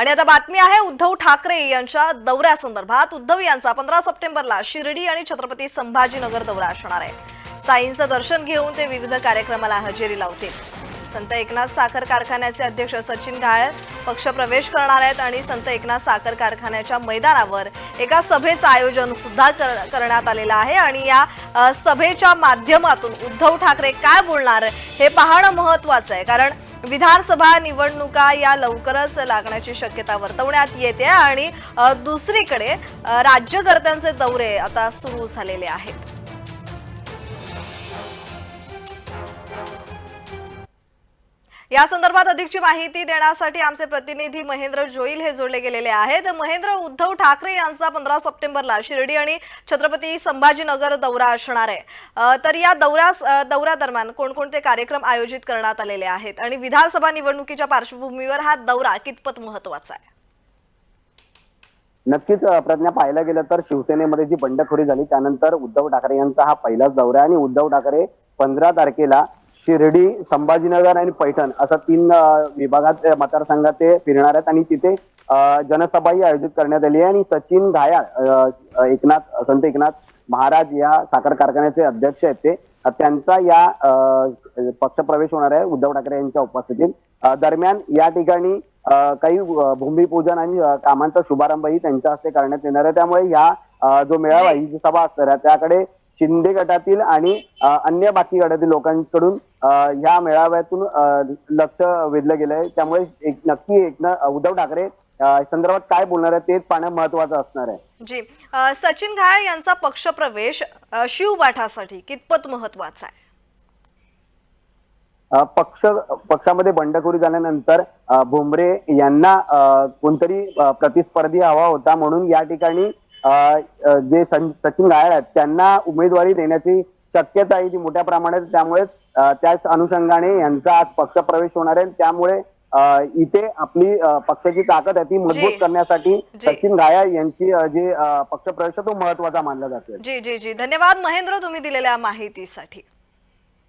आणि आता बातमी आहे उद्धव ठाकरे यांच्या दौऱ्यासंदर्भात उद्धव यांचा पंधरा सप्टेंबरला शिर्डी आणि छत्रपती संभाजीनगर दौरा असणार आहे. साईंचं दर्शन घेऊन ते विविध कार्यक्रमाला हजेरी लावतील. संत एकनाथ साखर कारखान्याचे अध्यक्ष सचिन घाळ पक्षप्रवेश करणार आहेत आणि संत एकनाथ साखर कारखान्याच्या मैदानावर एका सभेचं आयोजन सुद्धा कर- करण्यात आलेलं आहे आणि या सभेच्या माध्यमातून उद्धव ठाकरे काय बोलणार हे पाहणं महत्वाचं आहे. कारण विधानसभा निवडणुका या लवकरच लागण्याची शक्यता वर्तवण्यात येते आणि दुसरीकडे राज्यकर्त्यांचे दौरे आता सुरू झालेले आहेत. या संदर्भात अधिकची माहिती देण्यासाठी आमचे प्रतिनिधी महेंद्र जोईल हे जोडले गेलेले आहेत. महेंद्र उद्धव ठाकरे यांचा पंधरा सप्टेंबरला शिर्डी आणि छत्रपती संभाजीनगर दौरा असणार आहे. तर या दौरा दौऱ्या दरम्यान कोणकोणते कार्यक्रम आयोजित करण्यात आलेले आहेत आणि विधानसभा निवडणुकीच्या पार्श्वभूमीवर हा दौरा कितपत महत्त्वाचा आहे? नक्कीच प्रज्ञा पाहायला गेलं तर शिवसेनेमध्ये जी बंडखोरी झाली त्यानंतर उद्धव ठाकरे यांचा हा पहिलाच दौरा आहे आणि उद्धव ठाकरे पंधरा तारखेला शिर्डी संभाजीनगर आणि पैठण असं तीन विभागात मतदारसंघात ते फिरणार आहेत आणि तिथे जनसभाही आयोजित करण्यात आली आहे आणि सचिन घायाळ एकनाथ संत एकनाथ महाराज या साखर कारखान्याचे अध्यक्ष आहेत ते. त्यांचा या पक्ष पक्षप्रवेश होणार आहे उद्धव ठाकरे यांच्या उपस्थितीत. दरम्यान या ठिकाणी काही भूमिपूजन आणि कामांचा शुभारंभही त्यांच्या हस्ते करण्यात येणार आहे. त्यामुळे या जो मेळावा ही जी सभा असणार आहे त्याकडे शिंदे गटातील आणि अन्य बाकी गटातील लोकांकडून ह्या मेळाव्यातून लक्ष वेधलं गेलंय त्यामुळे एक नक्की एक न- उद्धव ठाकरे संदर्भात काय बोलणार आहे तेच पाहणं महत्वाचं असणार आहे. जी सचिन घाळ यांचा पक्षप्रवेश अ, शिवबाठासाठी कितपत महत्त्वाचा आहे? पक्ष पक्षामध्ये बंडखोरी झाल्यानंतर भुमरे यांना कोणतरी प्रतिस्पर्धी हवा होता म्हणून या ठिकाणी जे सचिन गायळ आहेत त्यांना उमेदवारी देण्याची शक्यता आहे ती मोठ्या प्रमाणात. त्यामुळे त्याच अनुषंगाने यांचा आज पक्षप्रवेश होणार आहे त्यामुळे इथे आपली पक्षाची ताकद आहे ती मजबूत जी. करण्यासाठी जी. सचिन गायळ यांची जे अ, पक्षप्रवेश आहे तो महत्त्वाचा मानला जातोय जी जी जी धन्यवाद महेंद्र तुम्ही दिलेल्या माहितीसाठी